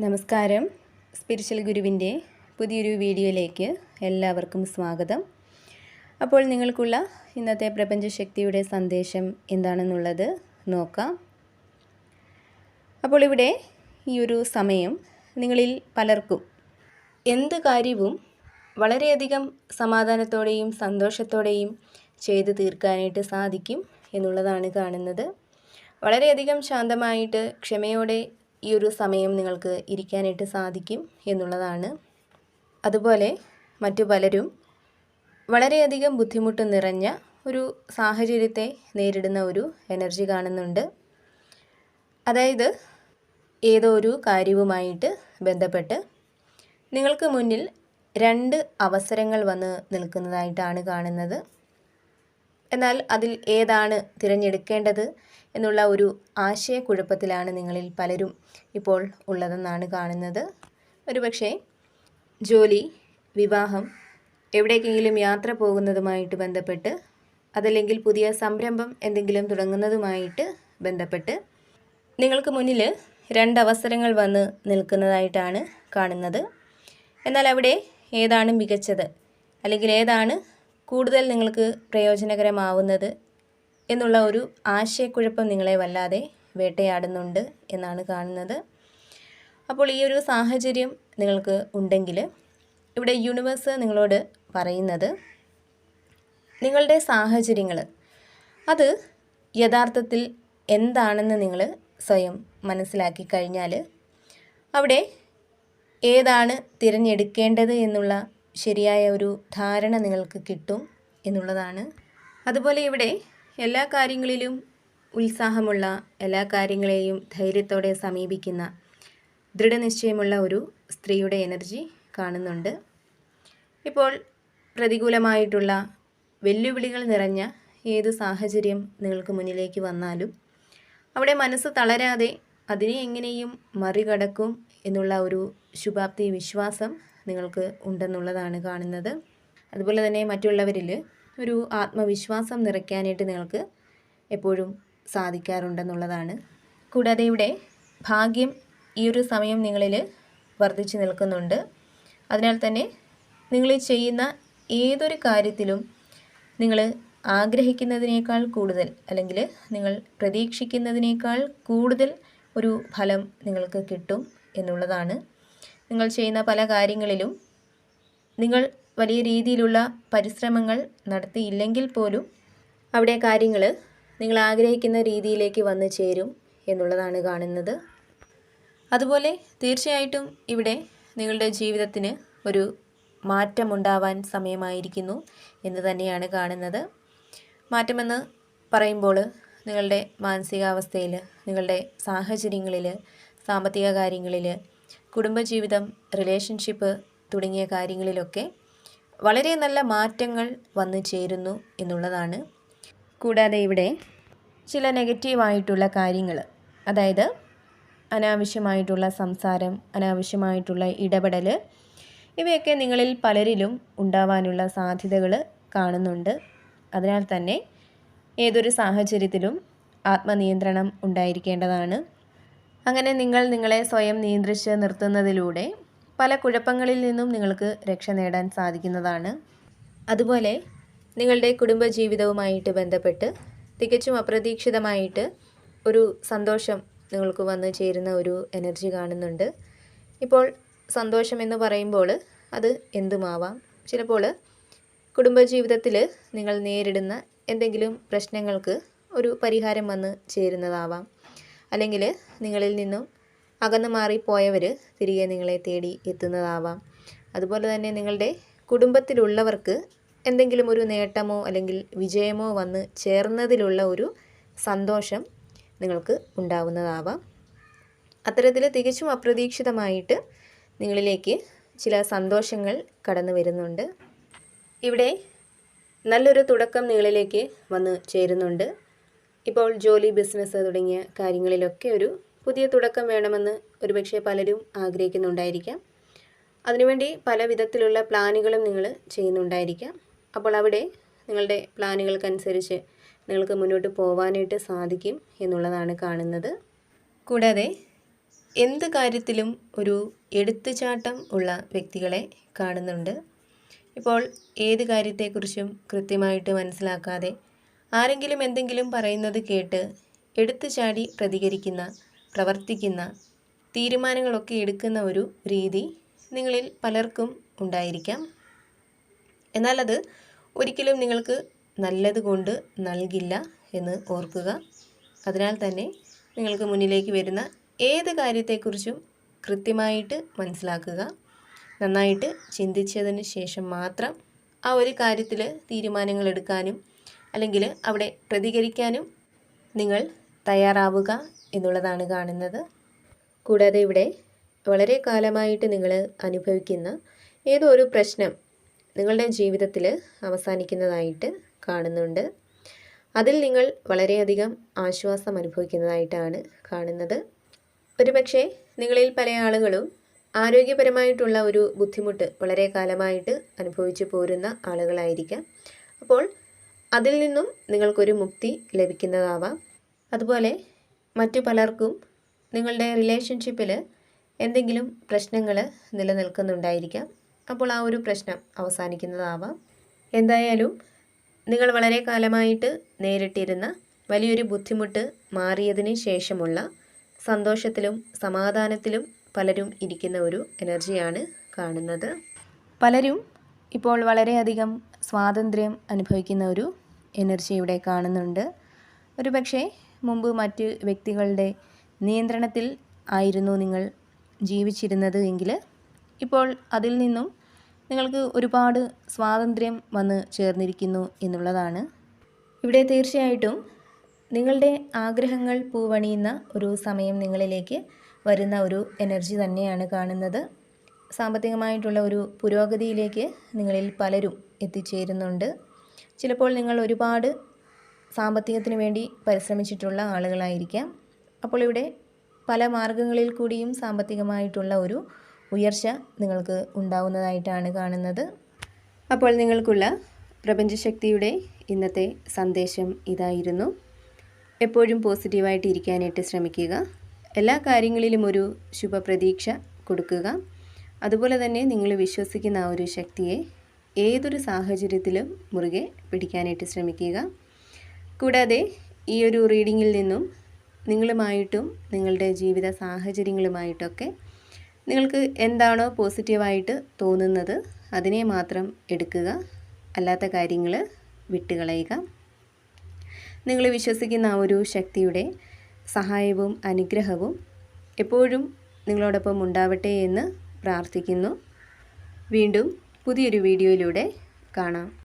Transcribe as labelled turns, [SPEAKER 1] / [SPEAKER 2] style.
[SPEAKER 1] നമസ്കാരം. സ്പിരിച്വൽ ഗുരുവിന്റെ പുതിയൊരു വീഡിയോയിലേക്ക് എല്ലാവർക്കും സ്വാഗതം. അപ്പോൾ നിങ്ങൾക്കുള്ള ഇന്നത്തെ പ്രപഞ്ചശക്തിയുടെ സന്ദേശം എന്താണെന്നുള്ളത് നോക്കാം. അപ്പോൾ ഇവിടെ ഈ ഒരു സമയം നിങ്ങളിൽ പലർക്കും. എന്ത് കാര്യവും വളരെയധികം സമാധാനത്തോടെയും സന്തോഷത്തോടെയും ചെയ്തു തീർക്കാനായിട്ട് സാധിക്കും എന്നുള്ളതാണ് കാണുന്നത്. വളരെയധികം ശാന്തമായിട്ട് ക്ഷമയോടെ ഈ ഒരു സമയം നിങ്ങൾക്ക് ഇരിക്കാനായിട്ട് സാധിക്കും എന്നുള്ളതാണ്. അതുപോലെ മറ്റു പലരും വളരെയധികം ബുദ്ധിമുട്ട് നിറഞ്ഞ ഒരു സാഹചര്യത്തെ നേരിടുന്ന ഒരു എനർജി കാണുന്നുണ്ട്. അതായത് ഏതോ ഒരു കാര്യവുമായിട്ട് ബന്ധപ്പെട്ട് നിങ്ങൾക്ക് മുന്നിൽ രണ്ട് അവസരങ്ങൾ വന്ന് നിൽക്കുന്നതായിട്ടാണ് കാണുന്നത്. എന്നാൽ അതിൽ ഏതാണ് തിരഞ്ഞെടുക്കേണ്ടത് എന്നുള്ള ഒരു ആശയക്കുഴപ്പത്തിലാണ് നിങ്ങളിൽ പലരും ഇപ്പോൾ ഉള്ളതെന്നാണ് കാണുന്നത്. ഒരുപക്ഷെ ജോലി വിവാഹം എവിടേക്കെങ്കിലും യാത്ര പോകുന്നതുമായിട്ട് ബന്ധപ്പെട്ട് അതല്ലെങ്കിൽ പുതിയ സംരംഭം എന്തെങ്കിലും തുടങ്ങുന്നതുമായിട്ട് ബന്ധപ്പെട്ട് നിങ്ങൾക്ക് മുന്നിൽ രണ്ടവസരങ്ങൾ വന്ന് നിൽക്കുന്നതായിട്ടാണ് കാണുന്നത്. എന്നാൽ അവിടെ ഏതാണ് മികച്ചത്? അല്ലെങ്കിൽ ഏതാണ് കൂടുതൽ നിങ്ങൾക്ക് പ്രയോജനകരമാവുന്നത് എന്നുള്ള ഒരു ആശയക്കുഴപ്പം നിങ്ങളെ വല്ലാതെ വേട്ടയാടുന്നുണ്ട് എന്നാണ് കാണുന്നത്. അപ്പോൾ ഈ ഒരു സാഹചര്യം നിങ്ങൾക്ക് ഉണ്ടെങ്കിൽ ഇവിടെ യൂണിവേഴ്സ് നിങ്ങളോട് പറയുന്നത് നിങ്ങളുടെ സാഹചര്യങ്ങൾ അത് യഥാർത്ഥത്തിൽ എന്താണെന്ന് നിങ്ങൾ സ്വയം മനസ്സിലാക്കി കഴിഞ്ഞാൽ അവിടെ ഏതാണ് തിരഞ്ഞെടുക്കേണ്ടത് എന്നുള്ള ശരിയായ ഒരു ധാരണ നിങ്ങൾക്ക് കിട്ടും എന്നുള്ളതാണ്. അതുപോലെ ഇവിടെ എല്ലാ കാര്യങ്ങളിലും ഉത്സാഹമുള്ള എല്ലാ കാര്യങ്ങളെയും ധൈര്യത്തോടെ സമീപിക്കുന്ന ദൃഢനിശ്ചയമുള്ള ഒരു സ്ത്രീയുടെ എനർജി കാണുന്നുണ്ട്. ഇപ്പോൾ പ്രതികൂലമായിട്ടുള്ള വെല്ലുവിളികൾ നിറഞ്ഞ ഏത് സാഹചര്യം നിങ്ങൾക്ക് മുന്നിലേക്ക് വന്നാലും അവിടെ മനസ്സ് തളരാതെ അതിനെ എങ്ങനെയും മറികടക്കും എന്നുള്ള ഒരു ശുഭാപ്തി വിശ്വാസം നിങ്ങൾക്ക് ഉണ്ടെന്നുള്ളതാണ് കാണുന്നത്. അതുപോലെ തന്നെ മറ്റുള്ളവരിൽ ഒരു ആത്മവിശ്വാസം നിറയ്ക്കാനായിട്ട് നിങ്ങൾക്ക് എപ്പോഴും സാധിക്കാറുണ്ടെന്നുള്ളതാണ്. കൂടാതെ ഇവിടെ ഭാഗ്യം ഈ ഒരു സമയം നിങ്ങളിൽ വർദ്ധിച്ചു നിൽക്കുന്നുണ്ട്. അതിനാൽ തന്നെ നിങ്ങൾ ചെയ്യുന്ന ഏതൊരു കാര്യത്തിലും നിങ്ങൾ ആഗ്രഹിക്കുന്നതിനേക്കാൾ കൂടുതൽ അല്ലെങ്കിൽ നിങ്ങൾ പ്രതീക്ഷിക്കുന്നതിനേക്കാൾ കൂടുതൽ ഒരു ഫലം നിങ്ങൾക്ക് കിട്ടും എന്നുള്ളതാണ്. നിങ്ങൾ ചെയ്യുന്ന പല കാര്യങ്ങളിലും നിങ്ങൾ വലിയ രീതിയിലുള്ള പരിശ്രമങ്ങൾ നടത്തിയില്ലെങ്കിൽ പോലും അവിടെ കാര്യങ്ങൾ നിങ്ങൾ ആഗ്രഹിക്കുന്ന രീതിയിലേക്ക് വന്നു ചേരും എന്നുള്ളതാണ് കാണുന്നത്. അതുപോലെ തീർച്ചയായിട്ടും ഇവിടെ നിങ്ങളുടെ ജീവിതത്തിന് ഒരു മാറ്റമുണ്ടാവാൻ സമയമായിരിക്കുന്നു എന്ന് തന്നെയാണ് കാണുന്നത്. മാറ്റമെന്ന് പറയുമ്പോൾ നിങ്ങളുടെ മാനസികാവസ്ഥയിൽ നിങ്ങളുടെ സാഹചര്യങ്ങളിൽ സാമ്പത്തിക കാര്യങ്ങളിൽ കുടുംബജീവിതം റിലേഷൻഷിപ്പ് തുടങ്ങിയ കാര്യങ്ങളിലൊക്കെ വളരെ നല്ല മാറ്റങ്ങൾ വന്നു ചേരുന്നു എന്നുള്ളതാണ്. കൂടാതെ ഇവിടെ ചില നെഗറ്റീവായിട്ടുള്ള കാര്യങ്ങൾ അതായത് അനാവശ്യമായിട്ടുള്ള സംസാരം അനാവശ്യമായിട്ടുള്ള ഇടപെടൽ ഇവയൊക്കെ നിങ്ങളിൽ പലരിലും ഉണ്ടാവാനുള്ള സാധ്യതകൾ കാണുന്നുണ്ട്. അതിനാൽ തന്നെ ഏതൊരു സാഹചര്യത്തിലും ആത്മനിയന്ത്രണം ഉണ്ടായിരിക്കേണ്ടതാണ്. അങ്ങനെ നിങ്ങൾ നിങ്ങളെ സ്വയം നിയന്ത്രിച്ച് നിർത്തുന്നതിലൂടെ പല കുഴപ്പങ്ങളിൽ നിന്നും നിങ്ങൾക്ക് രക്ഷ നേടാൻ സാധിക്കുന്നതാണ്. അതുപോലെ നിങ്ങളുടെ കുടുംബജീവിതവുമായിട്ട് ബന്ധപ്പെട്ട് തികച്ചും അപ്രതീക്ഷിതമായിട്ട് ഒരു സന്തോഷം നിങ്ങൾക്ക് വന്നു ചേരുന്ന ഒരു എനർജി കാണുന്നുണ്ട്. ഇപ്പോൾ സന്തോഷം എന്ന് പറയുമ്പോൾ അത് എന്തുമാവാം? ചിലപ്പോൾ കുടുംബജീവിതത്തിൽ നിങ്ങൾ നേരിടുന്ന എന്തെങ്കിലും പ്രശ്നങ്ങൾക്ക് ഒരു പരിഹാരം വന്ന് ചേരുന്നതാവാം. അല്ലെങ്കിൽ നിങ്ങളിൽ നിന്നും അകന്നു മാറിപ്പോയവർ തിരികെ നിങ്ങളെ തേടി എത്തുന്നതാവാം. അതുപോലെ തന്നെ നിങ്ങളുടെ കുടുംബത്തിലുള്ളവർക്ക് എന്തെങ്കിലും ഒരു നേട്ടമോ അല്ലെങ്കിൽ വിജയമോ വന്ന് ചേർന്നതിലുള്ള ഒരു സന്തോഷം നിങ്ങൾക്ക് ഉണ്ടാവുന്നതാവാം. അത്തരത്തിൽ തികച്ചും അപ്രതീക്ഷിതമായിട്ട് നിങ്ങളിലേക്ക് ചില സന്തോഷങ്ങൾ കടന്നു വരുന്നുണ്ട്. ഇവിടെ നല്ലൊരു തുടക്കം നിങ്ങളിലേക്ക് വന്ന് ചേരുന്നുണ്ട്. ഇപ്പോൾ ജോലി ബിസിനസ് തുടങ്ങിയ കാര്യങ്ങളിലൊക്കെ ഒരു പുതിയ തുടക്കം വേണമെന്ന് ഒരുപക്ഷെ പലരും ആഗ്രഹിക്കുന്നുണ്ടായിരിക്കാം. അതിനുവേണ്ടി പല വിധത്തിലുള്ള പ്ലാനുകളും നിങ്ങൾ ചെയ്യുന്നുണ്ടായിരിക്കാം. അപ്പോൾ അവിടെ നിങ്ങളുടെ പ്ലാനുകൾക്കനുസരിച്ച് നിങ്ങൾക്ക് മുന്നോട്ട് പോകാനായിട്ട് സാധിക്കും എന്നുള്ളതാണ് കാണുന്നത്. കൂടാതെ എന്ത് കാര്യത്തിലും ഒരു എടുത്തുചാട്ടം ഉള്ള വ്യക്തികളെ കാണുന്നുണ്ട്. ഇപ്പോൾ ഏത് കാര്യത്തെക്കുറിച്ചും കൃത്യമായിട്ട് മനസ്സിലാക്കാതെ ആരെങ്കിലും എന്തെങ്കിലും പറയുന്നത് കേട്ട് എടുത്തു ചാടി പ്രതികരിക്കുന്ന പ്രവർത്തിക്കുന്ന തീരുമാനങ്ങളൊക്കെ എടുക്കുന്ന ഒരു രീതി നിങ്ങളിൽ പലർക്കും ഉണ്ടായിരിക്കാം. എന്നാൽ അത് ഒരിക്കലും നിങ്ങൾക്ക് നല്ലത് കൊണ്ട് നൽകില്ല എന്ന് ഓർക്കുക. അതിനാൽ തന്നെ നിങ്ങൾക്ക് മുന്നിലേക്ക് വരുന്ന ഏത് കാര്യത്തെക്കുറിച്ചും കൃത്യമായിട്ട് മനസ്സിലാക്കുക. നന്നായിട്ട് ചിന്തിച്ചതിന് ശേഷം മാത്രം ആ ഒരു കാര്യത്തിൽ തീരുമാനങ്ങൾ എടുക്കാനും അല്ലെങ്കിൽ അവിടെ പ്രതികരിക്കാനും നിങ്ങൾ തയ്യാറാവുക എന്നുള്ളതാണ് കാണുന്നത്. കൂടാതെ ഇവിടെ വളരെ കാലമായിട്ട് നിങ്ങൾ അനുഭവിക്കുന്ന ഏതോ ഒരു പ്രശ്നം നിങ്ങളുടെ ജീവിതത്തിൽ അവസാനിക്കുന്നതായിട്ട് കാണുന്നുണ്ട്. അതിൽ നിങ്ങൾ വളരെയധികം ആശ്വാസം അനുഭവിക്കുന്നതായിട്ടാണ് കാണുന്നത്. ഒരുപക്ഷെ നിങ്ങളിൽ പല ആളുകളും ആരോഗ്യപരമായിട്ടുള്ള ഒരു ബുദ്ധിമുട്ട് വളരെ കാലമായിട്ട് അനുഭവിച്ചു പോരുന്ന ആളുകളായിരിക്കാം. അതിൽ നിന്നും നിങ്ങൾക്കൊരു മുക്തി ലഭിക്കുന്നതാവാം. അതുപോലെ മറ്റു പലർക്കും നിങ്ങളുടെ റിലേഷൻഷിപ്പിൽ എന്തെങ്കിലും പ്രശ്നങ്ങൾ നിലനിൽക്കുന്നുണ്ടായിരിക്കാം. അപ്പോൾ ആ ഒരു പ്രശ്നം അവസാനിക്കുന്നതാവാം. എന്തായാലും നിങ്ങൾ വളരെ കാലമായിട്ട് നേരിട്ടിരുന്ന വലിയൊരു ബുദ്ധിമുട്ട് മാറിയതിന് ശേഷമുള്ള സന്തോഷത്തിലും സമാധാനത്തിലും പലരും ഇരിക്കുന്ന ഒരു എനർജിയാണ് കാണുന്നത്. പലരും ഇപ്പോൾ വളരെയധികം സ്വാതന്ത്ര്യം അനുഭവിക്കുന്ന ഒരു എനർജി ഇവിടെ കാണുന്നുണ്ട്. ഒരു പക്ഷേ മുമ്പ് മറ്റ് വ്യക്തികളുടെ നിയന്ത്രണത്തിൽ ആയിരുന്നു നിങ്ങൾ ജീവിച്ചിരുന്നത് എങ്കിൽ ഇപ്പോൾ അതിൽ നിന്നും നിങ്ങൾക്ക് ഒരുപാട് സ്വാതന്ത്ര്യം വന്ന് ചേർന്നിരിക്കുന്നു എന്നുള്ളതാണ്. ഇവിടെ തീർച്ചയായിട്ടും നിങ്ങളുടെ ആഗ്രഹങ്ങൾ പൂവണിയുന്ന ഒരു സമയം നിങ്ങളിലേക്ക് വരുന്ന ഒരു എനർജി തന്നെയാണ് കാണുന്നത്. സാമ്പത്തികമായിട്ടുള്ള ഒരു പുരോഗതിയിലേക്ക് നിങ്ങളിൽ പലരും എത്തിച്ചേരുന്നുണ്ട്. ചിലപ്പോൾ നിങ്ങൾ ഒരുപാട് സാമ്പത്തികത്തിന് വേണ്ടി പരിശ്രമിച്ചിട്ടുള്ള ആളുകളായിരിക്കാം. അപ്പോൾ ഇവിടെ പല മാർഗങ്ങളിൽ കൂടിയും സാമ്പത്തികമായിട്ടുള്ള ഒരു ഉയർച്ച നിങ്ങൾക്ക് ഉണ്ടാവുന്നതായിട്ടാണ് കാണുന്നത്. അപ്പോൾ നിങ്ങൾക്കുള്ള പ്രപഞ്ചശക്തിയുടെ ഇന്നത്തെ സന്ദേശം ഇതായിരുന്നു. എപ്പോഴും പോസിറ്റീവായിട്ട് ഇരിക്കാനായിട്ട് ശ്രമിക്കുക. എല്ലാ കാര്യങ്ങളിലും ഒരു ശുഭപ്രതീക്ഷ കൊടുക്കുക. അതുപോലെ തന്നെ നിങ്ങൾ വിശ്വസിക്കുന്ന ആ ഒരു ശക്തിയെ ഏതൊരു സാഹചര്യത്തിലും മുറുകെ പിടിക്കാനായിട്ട് ശ്രമിക്കുക. കൂടാതെ ഈ ഒരു റീഡിങ്ങിൽ നിന്നും നിങ്ങളുമായിട്ടും നിങ്ങളുടെ ജീവിത സാഹചര്യങ്ങളുമായിട്ടൊക്കെ നിങ്ങൾക്ക് എന്താണോ പോസിറ്റീവായിട്ട് തോന്നുന്നത് അതിനെ മാത്രം എടുക്കുക. അല്ലാത്ത കാര്യങ്ങൾ വിട്ടുകളയുക. നിങ്ങൾ വിശ്വസിക്കുന്ന ആ ഒരു ശക്തിയുടെ സഹായവും അനുഗ്രഹവും എപ്പോഴും നിങ്ങളോടൊപ്പം ഉണ്ടാവട്ടെ എന്ന് പ്രാർത്ഥിക്കുന്നു. വീണ്ടും പുതിയൊരു വീഡിയോയിലൂടെ കാണാം.